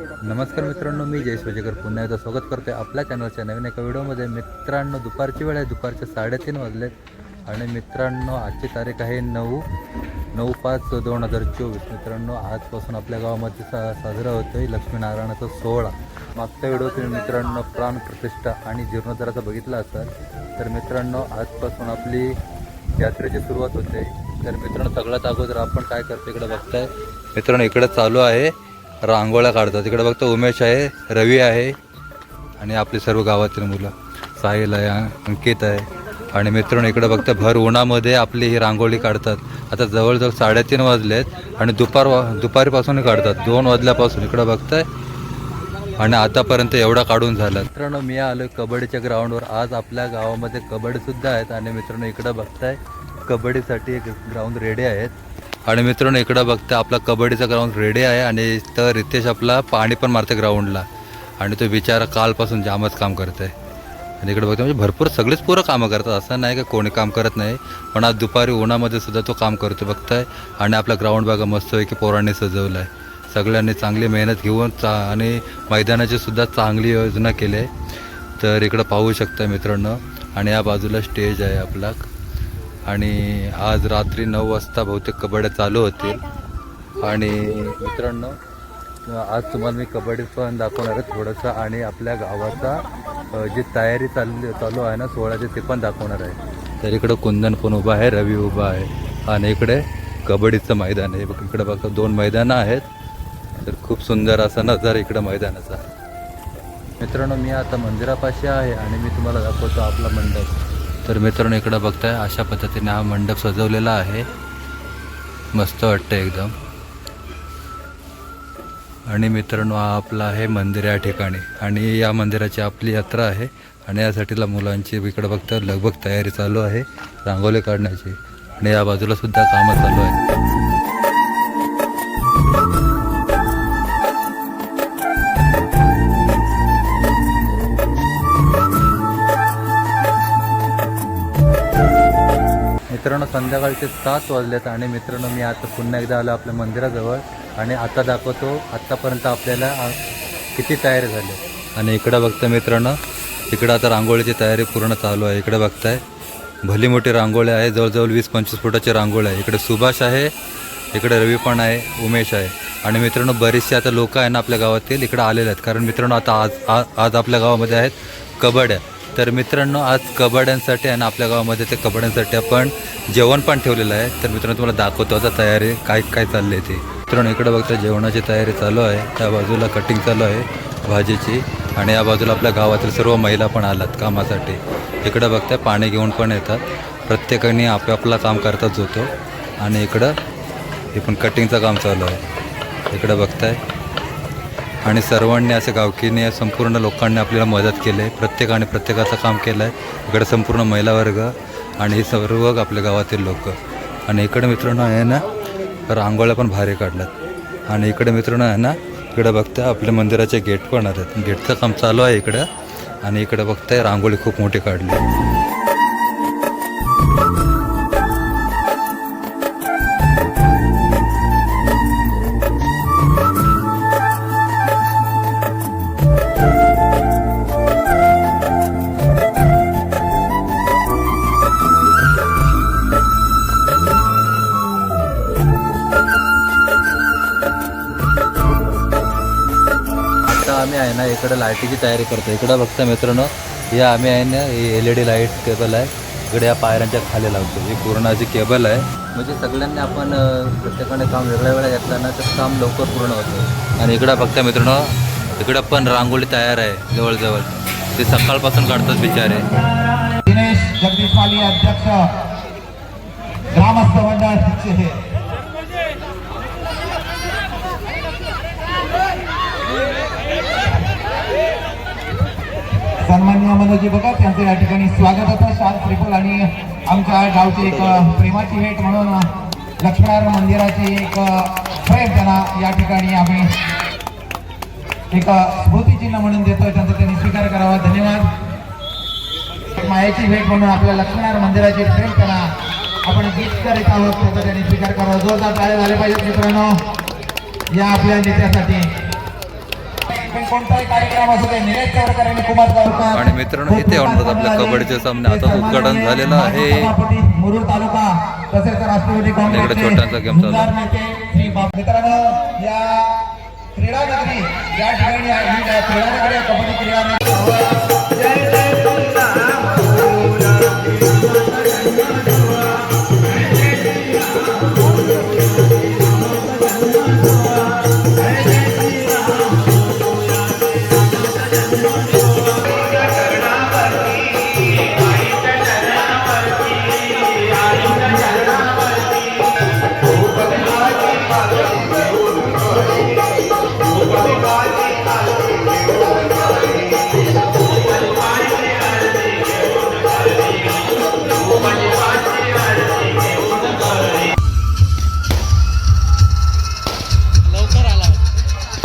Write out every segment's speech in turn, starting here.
नमस्कार मित्रांनो मी जयेश वजेकर. पुन्हा एकदा स्वागत करते आपल्या चॅनलच्या नवीन एका व्हिडिओमध्ये. मित्रांनो दुपारची वेळ आहे. दुपारचे साडेतीन वाजलेत. आणि मित्रांनो आजची तारीख आहे नऊ नऊ पाच दोन हजार चोवीस. मित्रांनो आजपासून आपल्या गावामध्ये सा साजरा होतोय आहे लक्ष्मीनारायणाचा सोहळा. मागच्या व्हिडिओ तुम्ही मित्रांनो प्राण प्रतिष्ठा आणि जीर्णोद्धाराचा बघितला असाल तर मित्रांनो आजपासून आपली यात्रेची सुरुवात होते. तर मित्रांनो सगळ्यात अगोदर आपण काय करतो इकडे बघताय? मित्रांनो इकडे चालू आहे. रांगोळ्या काढतात. तिकडे बघतो उमेश आहे रवी आहे आणि आपली सर्व गावातील मुलं. साहिल आहे अंकित आहे आणि मित्रांनो इकडे बघता भर उन्हामध्ये आपली ही रांगोळी काढतात. आता जवळजवळ साडेतीन वाजलेत आणि दुपार वा दुपारीपासून काढतात. दोन वाजल्यापासून इकडं बघताय आणि आतापर्यंत एवढा काढून झाला. मित्रांनो मी आलो कबड्डीच्या ग्राउंडवर. आज आपल्या गावामध्ये कबड्डीसुद्धा आहेत आणि मित्रांनो इकडं बघताय कबड्डीसाठी एक ग्राउंड रेडी आहेत. आणि मित्रांनो इकडं बघताय आपला कबड्डीचा ग्राउंड रेडी आहे आणि तर रितेश आपला पाणी पण मारते ग्राउंडला आणि तो बिचारा कालपासून जामच काम करत आहे आणि इकडे बघते म्हणजे भरपूर सगळेच पोरं कामं करतात. असं नाही का कोणी काम करत नाही पण आज दुपारी उन्हामध्ये सुद्धा तो काम करतो बघताय. आणि आपला ग्राउंड बघा मस्त आहे की पोरांनी सजवलं आहे सगळ्यांनी चांगली मेहनत घेऊन चा आणि मैदानाची सुद्धा चांगली योजना केली आहे. तर इकडं पाहू शकता मित्रांनो. आणि या बाजूला स्टेज आहे आपला. आणि आज रात्री नऊ वाजता बहुतेक कबड्ड्या चालू होतील. आणि मित्रांनो आज तुम्हाला मी कबड्डी पण दाखवणार आहे थोडंसं आणि आपल्या गावाचा जी तयारी चालली चालू आहे ना सोहळ्याची ते पण दाखवणार आहे. तर इकडं कुंदन पण उभा आहे रवी उभा आहे आणि इकडे कबड्डीचं मैदान आहे. बघ इकडे बघा दोन मैदानं आहेत. तर खूप सुंदर असा नजारा इकडं मैदानाचा. मित्रांनो मी आता मंदिरापाशी आहे आणि मी तुम्हाला दाखवतो आपला मंडप. तर मित्रांनो इकडं बघताय अशा पद्धतीने हा मंडप सजवलेला आहे. मस्त वाटतं एकदम. आणि मित्रांनो हा आपला आहे मंदिर या ठिकाणी. आणि या मंदिराची आपली यात्रा आहे. आणि यासाठीला मुलांची इकडं बघता लगभग तयारी चालू आहे रांगोळी काढण्याची. आणि या बाजूला सुद्धा कामं चालू आहे मित्रांनो संध्याकाळचे सात वाजलेत आणि मित्रांनो मी आता पुन्हा एकदा आलो आपल्या मंदिराजवळ आणि आता दाखवतो आत्तापर्यंत आपल्याला किती तयारी झाली. आणि इकडं बघता मित्रांनो इकडं आता रांगोळीची तयारी पूर्ण चालू आहे. इकडे बघताय भली मोठी रांगोळी आहे जवळजवळ वीस पंचवीस फुटाची रांगोळी आहे. इकडे सुभाष आहे इकडे रवी पण आहे उमेश आहे. आणि मित्रांनो बरेचसे आता लोक आहे ना आपल्या गावातील इकडे आलेले आहेत. कारण मित्रांनो आता आज आज आज आपल्या गावामध्ये आहेत कबड्ड्या तर मित्रांनो आज कबड्यांसाठी आणि आपल्या गावामध्ये ते कबड्यांसाठी आपण जेवण पण ठेवलेलं आहे. तर मित्रांनो तुम्हाला दाखवतो आता तयारी काय काय चालली आहे ती. मित्रांनो इकडे बघता जेवणाची तयारी चालू आहे. त्या बाजूला कटिंग चालू आहे भाजीची. आणि या बाजूला आपल्या गावातील सर्व महिला पण आल्यात कामासाठी. इकडं बघताय पाणी घेऊन पण येतात. प्रत्येकाने आपापला काम करतच होतो. आणि इकडं हे पण कटिंगचं काम चालू आहे. इकडं बघताय आणि सर्वांनी असं गावकीने संपूर्ण लोकांनी आपल्याला मदत केली आहे. प्रत्येकाने प्रत्येकाचं काम केलं आहे. इकडे संपूर्ण महिला वर्ग आणि हे सर्व आपल्या गावातील लोक. आणि इकडे मित्रांनो आहे ना रांगोळ्या पण भारी काढल्यात. आणि इकडे मित्रांनो आहे ना इकडे बघता आपल्या मंदिराचे गेट पण आहेत. गेटचं काम चालू आहे इकडं. आणि इकडे बघताय रांगोळी खूप मोठी काढली. इकडे लाईटीची तयारी करतो इकडं बघता मित्रांनो हे आम्ही आहे ना L E D light cable आहे. इकडे या पायऱ्यांच्या खाली लावतो ही पूर्ण अशी केबल आहे. म्हणजे सगळ्यांनी आपण प्रत्येकाने काम वेगळ्या वेळा घेतलं ना तर काम लवकर पूर्ण होतं. आणि इकडं बघता मित्रांनो इकडं पण रांगोळी तयार आहे जवळजवळ. ते सकाळपासून काढतात बिचारे. दिनेश जगदीश माली अध्यक्ष ग्रामस्थ मंडळाचे सन्मान्य मनोजी बघा त्यांचं या ठिकाणी स्वागत होतं शाल त्रिपल आणि आमच्या गावची एक प्रेमाची भेट म्हणून लक्ष्मीनारायण मंदिराची एक प्रेम त्यांना या ठिकाणी आम्ही एक स्मृतिचिन्ह म्हणून देतोय त्यांचा त्यांनी स्वीकार करावा. धन्यवाद. मायाची भेट म्हणून आपल्या लक्ष्मीनारायण मंदिराची प्रेम त्यांना आपण गीत करीत आहोत. त्याचा त्यांनी स्वीकार करावा. जोरदार टाळे झाले पाहिजेत मित्रांनो. या आपल्या नेत्यासाठी. आणि मित्रांनो, इथे होणार आपल्या कबड्डीचे सामने. आताच उद्घाटन झालेलं आहे. सभापती मुरुड तालुका तसेच राष्ट्रवादी काँग्रेसचे छोटासा game चालू. मित्रांनो या क्रीडा नगरी या ठिकाणी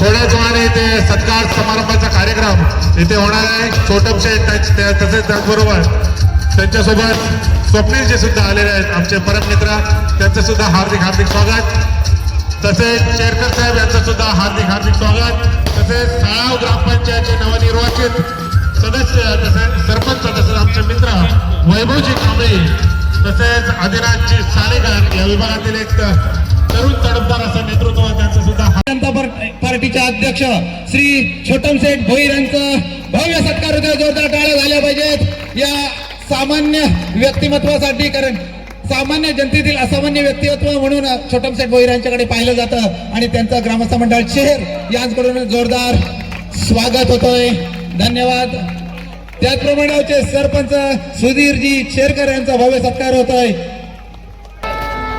थोड्याच वेळाने इथे सत्कार समारंभाचा कार्यक्रम इथे होणार आहे. छोटमशे त्या- तसेच त्याचबरोबर त्यांच्यासोबत स्वप्नीलजी सुद्धा आलेले आहेत आमचे परममित्र. त्यांचं सुद्धा हार्दिक हार्दिक स्वागत. तसेच शेरकर साहेब यांचं सुद्धा हार्दिक हार्दिक स्वागत. तसेच साळाव ग्रामपंचायतचे नवनिर्वाचित सदस्य तसेच सरपंच तसेच आमचे मित्र वैभवजी कांबळे तसेच आदिनाथजी साणेकर या विभागातील एक तरुण तडफदार असं नेतृत्व त्यांचं सुद्धा जनता पार्टीचे अध्यक्ष श्री छोटमशेठ भोईर यांचं भव्य सत्कार होते जोरदार टाळ्या झाल्या पाहिजेत. या सामान्य व्यक्तिमत्वासाठी कारण सामान्य जनतेतील असामान्य व्यक्तिमत्व म्हणून छोटमशेठ भोईर यांच्याकडे पाहिलं जातं. आणि त्यांचं ग्रामस्थ मंडळ शहर यांकडून जोरदार स्वागत होतोय. धन्यवाद. त्याचप्रमाणे सरपंच सुधीरजी शेरकर यांचा भव्य सत्कार होतोय.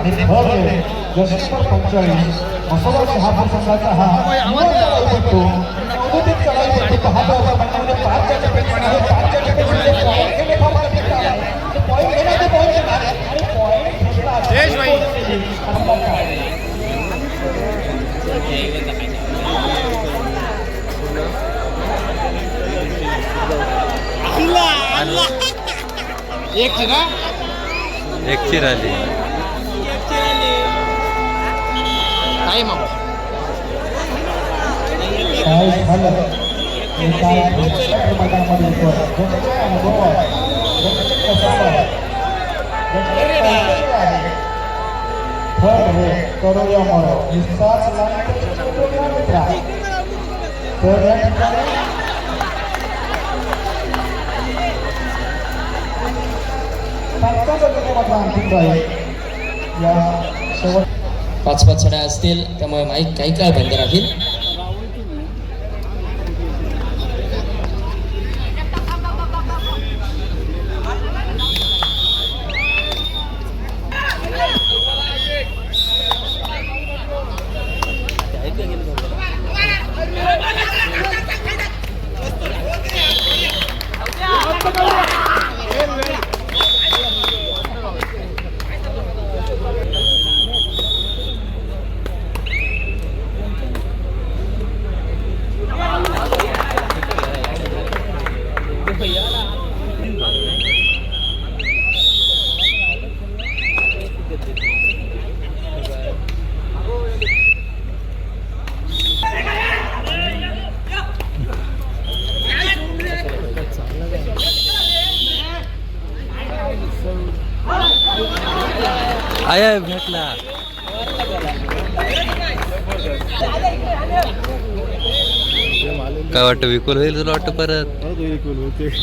आणि भव्य जशेश्वर पंचेचाळीस मसोबा शहापूर संघाचा हा पट्टू अवधूत पाहतो पाचच्या आहे. पाचच्या घेणे फार आहे. घेणार आणि? एक चिर काय झालं Yeah. पाच पाच साड्या असतील त्यामुळे माईक काही काळ बंद राहील. आय भेटला। काय वाटतं विकुल होईल तुला वाटतं परत?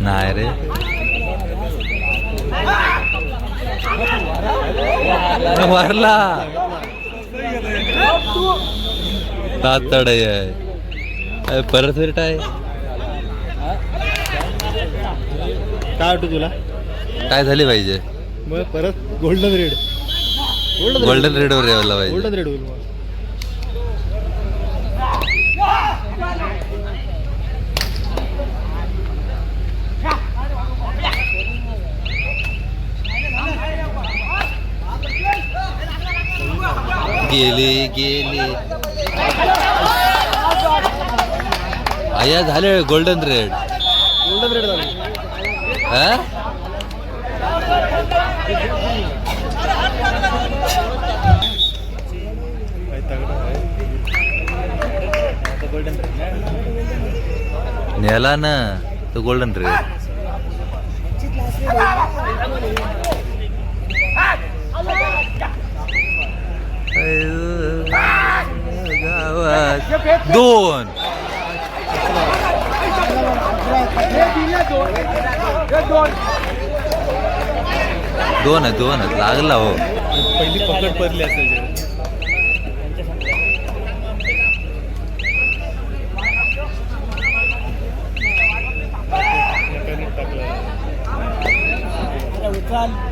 नाही रे. वारला. तातड आहे. अय, परत रेट आहे? काय वाटतं तुला? काय झाली पाहिजे? मग परत गोल्डन रेड गोल्डन रेडवर यायला पाहिजे. गोल्डन रेड होईल गेली गेली. आया झाले गोल्डन रेड गोल्डन रेड झाली. हा? काय तगडा आता गोल्डन रेड नेला ना तो गोल्डन रेड गावात दोन. दोन आहे दोन आहे. लागला हो. पहिली पकड पडली असेल. टाकलं.